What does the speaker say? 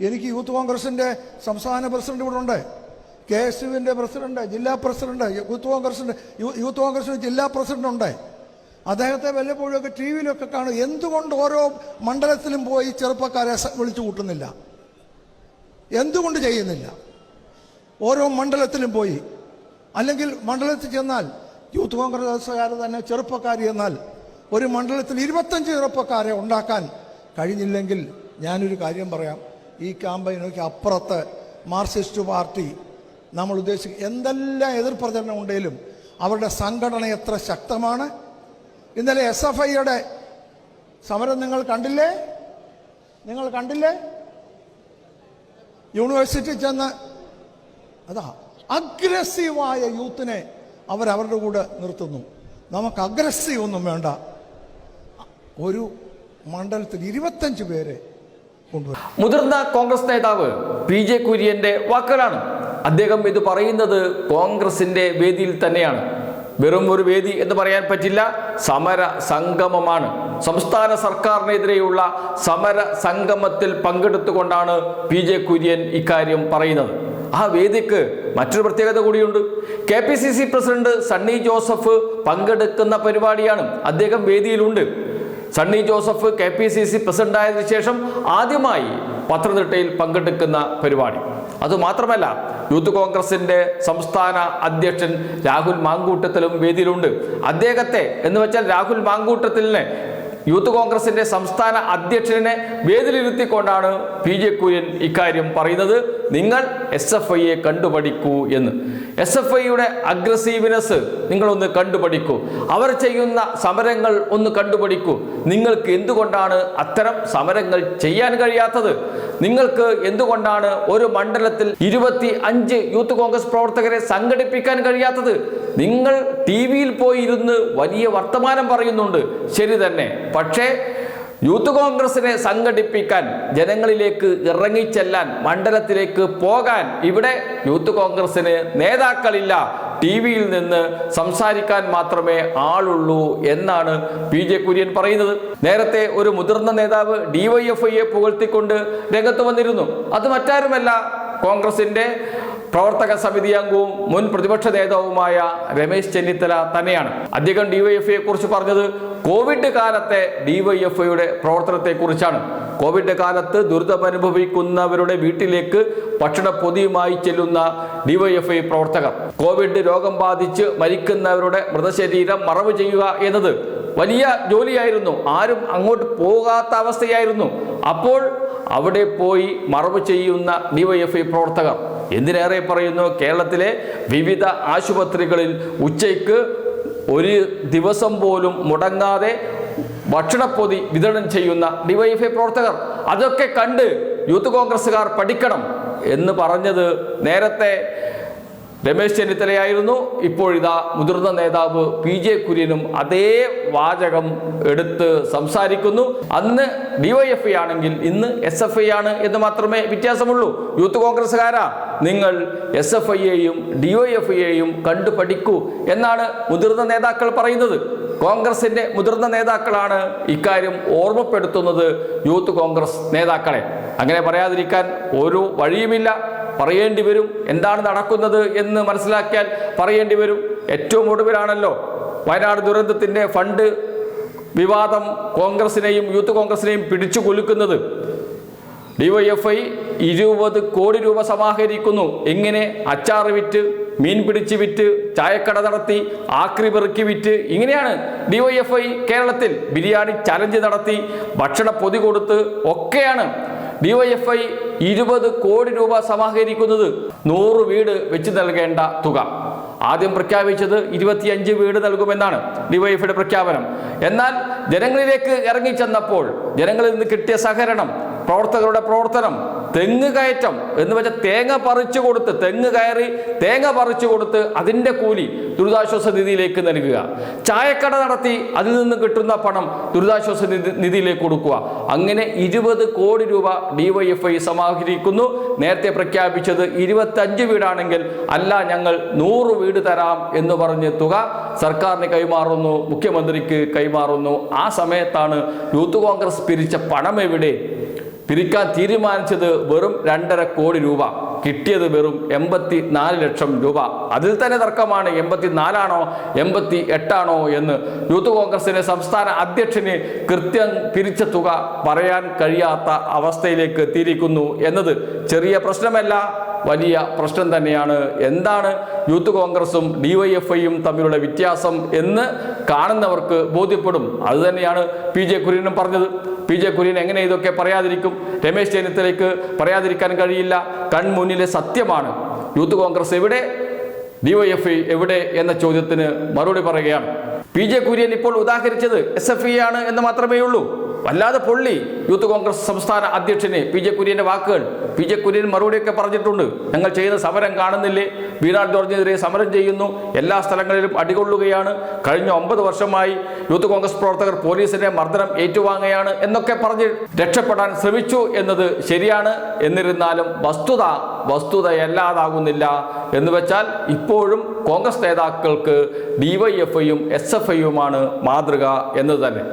എനിക്ക് യൂത്ത് കോൺഗ്രസിന്റെ സംസ്ഥാന പ്രസിഡന്റ് ഇവിടെ ഉണ്ട്. കെ എസ് യുവിന്റെ പ്രസിഡന്റ് ജില്ലാ പ്രസിഡന്റ് യൂത്ത് കോൺഗ്രസിന്റെ യൂത്ത് കോൺഗ്രസിന്റെ ജില്ലാ പ്രസിഡന്റ് ഉണ്ട്. അദ്ദേഹത്തെ വല്ലപ്പോഴൊക്കെ ടി വിയിലൊക്കെ കാണും. എന്തുകൊണ്ട് ഓരോ മണ്ഡലത്തിലും പോയി ചെറുപ്പക്കാരെ വിളിച്ചു കൂട്ടുന്നില്ല? എന്തുകൊണ്ട് ചെയ്യുന്നില്ല? ഓരോ മണ്ഡലത്തിലും പോയി. അല്ലെങ്കിൽ മണ്ഡലത്തിൽ ചെന്നാൽ യൂത്ത് കോൺഗ്രസ്സുകാർ തന്നെ ചെറുപ്പക്കാർ എന്നാൽ ഒരു മണ്ഡലത്തിൽ ഇരുപത്തഞ്ച് ചെറുപ്പക്കാരെ ഉണ്ടാക്കാൻ കഴിഞ്ഞില്ലെങ്കിൽ ഞാനൊരു കാര്യം പറയാം. ഈ ക്യാമ്പയിനൊക്കെ അപ്പുറത്ത് മാർക്സിസ്റ്റ് പാർട്ടി നമ്മൾ ഉദ്ദേശിക്കും എന്തെല്ലാം എതിർ പ്രചരണം ഉണ്ടെങ്കിലും അവരുടെ സംഘടന എത്ര ശക്തമാണ്. ഇന്നലെ എസ് എഫ് ഐയുടെ സമരം നിങ്ങൾ കണ്ടില്ലേ? നിങ്ങൾ കണ്ടില്ലേ? യൂണിവേഴ്സിറ്റി ചെന്ന് അതാ അഗ്രസീവായ യൂത്തിനെ അവരവരുടെ കൂടെ നിർത്തുന്നു. നമുക്ക് അഗ്രസീവ് ഒന്നും വേണ്ട. ഒരു മണ്ഡലത്തിൽ ഇരുപത്തഞ്ച് പേരെ മുതിർന്ന കോൺഗ്രസ് നേതാവ് പി ജെ കുര്യന്റെ വാക്കുകളാണ്. അദ്ദേഹം ഇത് പറയുന്നത് കോൺഗ്രസിന്റെ വേദിയിൽ തന്നെയാണ്. വെറും ഒരു വേദി എന്ന് പറയാൻ പറ്റില്ല സമര സംഗമമാണ്. സംസ്ഥാന സർക്കാരിനെതിരെയുള്ള സമര സംഗമത്തിൽ പങ്കെടുത്തുകൊണ്ടാണ് പി ജെ കുര്യൻ ഇക്കാര്യം പറയുന്നത്. ആ വേദിക്ക് മറ്റൊരു പ്രത്യേകത കൂടിയുണ്ട്. K P C C president Sunny Joseph പങ്കെടുക്കുന്ന പരിപാടിയാണ് അദ്ദേഹം വേദിയിലുണ്ട്. Sunny Joseph K P C C പ്രസിഡന്റായതിനു ശേഷം ആദ്യമായി പത്തനംതിട്ടയിൽ പങ്കെടുക്കുന്ന പരിപാടി. അതുമാത്രമല്ല യൂത്ത് കോൺഗ്രസിന്റെ സംസ്ഥാന അധ്യക്ഷൻ രാഹുൽ മാങ്കൂട്ടത്തിലും വേദിയിലുണ്ട്. അദ്ദേഹത്തെ എന്ന് വെച്ചാൽ രാഹുൽ മാങ്കൂട്ടത്തിലിനെ യൂത്ത് കോൺഗ്രസിന്റെ സംസ്ഥാന അധ്യക്ഷനെ വേദിയിലിരുത്തിക്കൊണ്ടാണ് പി ജെ കുര്യൻ ഇക്കാര്യം പറയുന്നത്. നിങ്ങൾ എസ് എഫ് ഐയെ കണ്ടുപഠിക്കൂ എന്ന്. എസ് എഫ് ഐയുടെ അഗ്രസീവ്നെസ് നിങ്ങളൊന്ന് കണ്ടുപഠിക്കൂ. അവർ ചെയ്യുന്ന സമരങ്ങൾ ഒന്ന് കണ്ടുപഠിക്കൂ. നിങ്ങൾക്ക് എന്തുകൊണ്ടാണ് അത്തരം സമരങ്ങൾ ചെയ്യാൻ കഴിയാത്തത്? നിങ്ങൾക്ക് എന്തുകൊണ്ടാണ് ഒരു മണ്ഡലത്തിൽ ഇരുപത്തി അഞ്ച് യൂത്ത് കോൺഗ്രസ് പ്രവർത്തകരെ സംഘടിപ്പിക്കാൻ കഴിയാത്തത്? നിങ്ങൾ ടി വിയിൽ പോയിരുന്ന് വലിയ വർത്തമാനം പറയുന്നുണ്ട്. ശരി തന്നെ. പക്ഷേ യൂത്ത് കോൺഗ്രസിനെ സംഘടിപ്പിക്കാൻ ജനങ്ങളിലേക്ക് ഇറങ്ങിച്ചെല്ലാൻ മണ്ഡലത്തിലേക്ക് പോകാൻ ഇവിടെ യൂത്ത് കോൺഗ്രസിന് നേതാക്കളില്ല. ടി വിയിൽ നിന്ന് സംസാരിക്കാൻ മാത്രമേ ആളുള്ളൂ എന്നാണ് പി ജെ കുര്യൻ പറയുന്നത്. നേരത്തെ ഒരു മുതിർന്ന നേതാവ് ഡിവൈഎഫ്ഐയെ പുകഴ്ത്തിക്കൊണ്ട് രംഗത്ത് വന്നിരുന്നു. അത് മറ്റാരുമല്ല കോൺഗ്രസിന്റെ പ്രവർത്തക സമിതി അംഗവും മുൻ പ്രതിപക്ഷ നേതാവുമായ രമേശ് ചെന്നിത്തല തന്നെയാണ്. അദ്ദേഹം ഡിവൈഎഫ്ഐയെ കുറിച്ച് പറഞ്ഞത് കോവിഡ് കാലത്തെ ഡിവൈഎഫ്ഐയുടെ പ്രവർത്തനത്തെ കുറിച്ചാണ്. കോവിഡ് കാലത്ത് ദുരിതമനുഭവിക്കുന്നവരുടെ വീട്ടിലേക്ക് ഭക്ഷണ പൊതിയുമായി ചെല്ലുന്ന ഡിവൈഎഫ്ഐ പ്രവർത്തകർ. കോവിഡ് രോഗം ബാധിച്ച് മരിക്കുന്നവരുടെ മൃതശരീരം മറവ് ചെയ്യുക എന്നത് വലിയ ജോലിയായിരുന്നു. ആരും അങ്ങോട്ട് പോകാത്ത അവസ്ഥയായിരുന്നു. അപ്പോൾ അവിടെ പോയി മറവ് ചെയ്യുന്ന ഡിവൈഎഫ്ഐ പ്രവർത്തകർ. എന്തിനേറെ പറയുന്നു? കേരളത്തിലെ വിവിധ ആശുപത്രികളിൽ ഉച്ചയ്ക്ക് ഒരു ദിവസം പോലും മുടങ്ങാതെ ഭക്ഷണപ്പൊതി വിതരണം ചെയ്യുന്ന ഡിവൈഎഫ്ഐ പ്രവർത്തകർ. അതൊക്കെ കണ്ട് യൂത്ത് കോൺഗ്രസ്സുകാർ പഠിക്കണം എന്ന് പറഞ്ഞത് നേരത്തെ രമേശ് ചെന്നിത്തലയായിരുന്നു. ഇപ്പോഴിതാ മുതിർന്ന നേതാവ് പി ജെ കുര്യനും അതേ വാചകം എടുത്ത് സംസാരിക്കുന്നു. അന്ന് ഡിവൈഎഫ്ഐ ആണെങ്കിൽ ഇന്ന് എസ് എഫ് ഐ ആണ് എന്ന് മാത്രമേ വ്യത്യാസമുള്ളൂ. യൂത്ത് കോൺഗ്രസ്സുകാരാ. നിങ്ങൾ എസ് എഫ് ഐയെയും ഡിവൈഎഫ്ഐയെയും കണ്ടു പഠിക്കൂ എന്നാണ് മുതിർന്ന നേതാക്കൾ പറയുന്നത്. കോൺഗ്രസിന്റെ മുതിർന്ന നേതാക്കളാണ് ഇക്കാര്യം ഓർമ്മപ്പെടുത്തുന്നത് യൂത്ത് കോൺഗ്രസ് നേതാക്കളെ. അങ്ങനെ പറയാതിരിക്കാൻ ഒരു വഴിയുമില്ല. പറയേണ്ടി വരും എന്താണ് നടക്കുന്നത് എന്ന് മനസ്സിലാക്കിയാൽ പറയേണ്ടി വരും. ഏറ്റവും ഒടുവിലാണല്ലോ വയനാട് ദുരന്തത്തിന്റെ ഫണ്ട് വിവാദം കോൺഗ്രസിനെയും യൂത്ത് കോൺഗ്രസിനെയും പിടിച്ചു കൊലുക്കുന്നത്. ഡിവൈഎഫ്ഐ ഇരുപത് കോടി രൂപ സമാഹരിക്കുന്നു. എങ്ങനെ അച്ചാർ വിറ്റ് മീൻ പിടിച്ച് വിറ്റ് ചായക്കട നടത്തി ആക്രി പെറുക്കി വിറ്റ് ഇങ്ങനെയാണ് ഡിവൈഎഫ്ഐ കേരളത്തിൽ ബിരിയാണി ചലഞ്ച് നടത്തി ഭക്ഷണ പൊതി കൊടുത്ത് ഒക്കെയാണ് ഡിവൈഎഫ്ഐ ഇരുപത് കോടി രൂപ സമാഹരിക്കുന്നത്. നൂറ് വീട് വെച്ച് നൽകേണ്ട തുക. ആദ്യം പ്രഖ്യാപിച്ചത് ഇരുപത്തിയഞ്ച് വീട് നൽകുമെന്നാണ് ഡിവൈഎഫ്ഐയുടെ പ്രഖ്യാപനം. എന്നാൽ ജനങ്ങളിലേക്ക് ഇറങ്ങിച്ചെന്നപ്പോൾ ജനങ്ങളിൽ നിന്ന് കിട്ടിയ സഹകരണം പ്രവർത്തകരുടെ പ്രവർത്തനം തെങ്ങ് കയറ്റം എന്ന് വെച്ചാൽ തേങ്ങ പറിച്ചു കൊടുത്ത് തെങ്ങ് കയറി തേങ്ങ പറിച്ചു കൊടുത്ത് അതിന്റെ കൂലി ദുരിതാശ്വാസ നിധിയിലേക്ക് നൽകുക. ചായക്കട നടത്തി അതിൽ നിന്ന് കിട്ടുന്ന പണം ദുരിതാശ്വാസ നിധി നിധിയിലേക്ക് കൊടുക്കുക. അങ്ങനെ ഇരുപത് കോടി രൂപ ഡിവൈഎഫ്ഐ സമാഹരിക്കുന്നു. നേരത്തെ പ്രഖ്യാപിച്ചത് ഇരുപത്തഞ്ച് വീടാണെങ്കിൽ അല്ല ഞങ്ങൾ നൂറ് വീട് തരാം എന്ന് പറഞ്ഞ് തുക സർക്കാരിന് കൈമാറുന്നു മുഖ്യമന്ത്രിക്ക് കൈമാറുന്നു. ആ സമയത്താണ് യൂത്ത് കോൺഗ്രസ് പിരിച്ച പണം എവിടെ? പിരിക്കാൻ തീരുമാനിച്ചത് വെറും രണ്ടര കോടി രൂപ കിട്ടിയത് വെറും എൺപത്തി നാല് ലക്ഷം രൂപ. അതിൽ തന്നെ തർക്കമാണ് എൺപത്തി നാലാണോ എൺപത്തി എട്ടാണോ എന്ന്. യൂത്ത് കോൺഗ്രസിന്റെ സംസ്ഥാന അധ്യക്ഷന് കൃത്യം പിരിച്ച തുക പറയാൻ കഴിയാത്ത അവസ്ഥയിലേക്ക് എത്തിയിരിക്കുന്നു എന്നത് ചെറിയ പ്രശ്നമല്ല വലിയ പ്രശ്നം തന്നെയാണ്. എന്താണ് യൂത്ത് കോൺഗ്രസും ഡിവൈഎഫ്ഐയും തമ്മിലുള്ള വ്യത്യാസം എന്ന് കാണുന്നവർക്ക് ബോധ്യപ്പെടും. അതുതന്നെയാണ് പി ജെ കുര്യനും പറഞ്ഞത്. പി ജെ കുര്യൻ എങ്ങനെ ഇതൊക്കെ പറയാതിരിക്കും? രമേശ് ചെന്നിത്തലയ്ക്ക് പറയാതിരിക്കാൻ കഴിയില്ല. കൺമുന്നിലെ സത്യമാണ്. യൂത്ത് കോൺഗ്രസ് എവിടെ? ഡിവൈഎഫ്ഐ എവിടെ എന്ന ചോദ്യത്തിന് മറുപടി പറയുകയാണ്. പി ജെ കുര്യൻ ഇപ്പോൾ ഉദാഹരിച്ചത് എസ് എഫ് ഇ ആണ് എന്ന് മാത്രമേ ഉള്ളൂ വല്ലാതെ പൊള്ളി. യൂത്ത് കോൺഗ്രസ് സംസ്ഥാന അധ്യക്ഷന് പി ജെ കുര്യന്റെ വാക്കുകൾ. പി ജെ കുര്യൻ മറുപടിയൊക്കെ പറഞ്ഞിട്ടുണ്ട്. ഞങ്ങൾ ചെയ്യുന്ന സമരം കാണുന്നില്ലേ? വീരാൾ ജോർജിനെതിരെ സമരം ചെയ്യുന്നു. എല്ലാ സ്ഥലങ്ങളിലും അടികൊള്ളുകയാണ്. കഴിഞ്ഞ ഒമ്പത് വർഷമായി യൂത്ത് കോൺഗ്രസ് പ്രവർത്തകർ പോലീസിന്റെ മർദ്ദനം ഏറ്റുവാങ്ങുകയാണ് എന്നൊക്കെ പറഞ്ഞ് രക്ഷപ്പെടാൻ ശ്രമിച്ചു എന്നത് ശരിയാണ്. എന്നിരുന്നാലും വസ്തുത വസ്തുതയല്ലാതാകുന്നില്ല എന്ന് വെച്ചാൽ ഇപ്പോഴും കോൺഗ്രസ് നേതാക്കൾക്ക് ഡിവൈഎഫ്ഐയും എസ് എഫ് ഐയുമാണ് മാതൃക എന്നത് തന്നെ.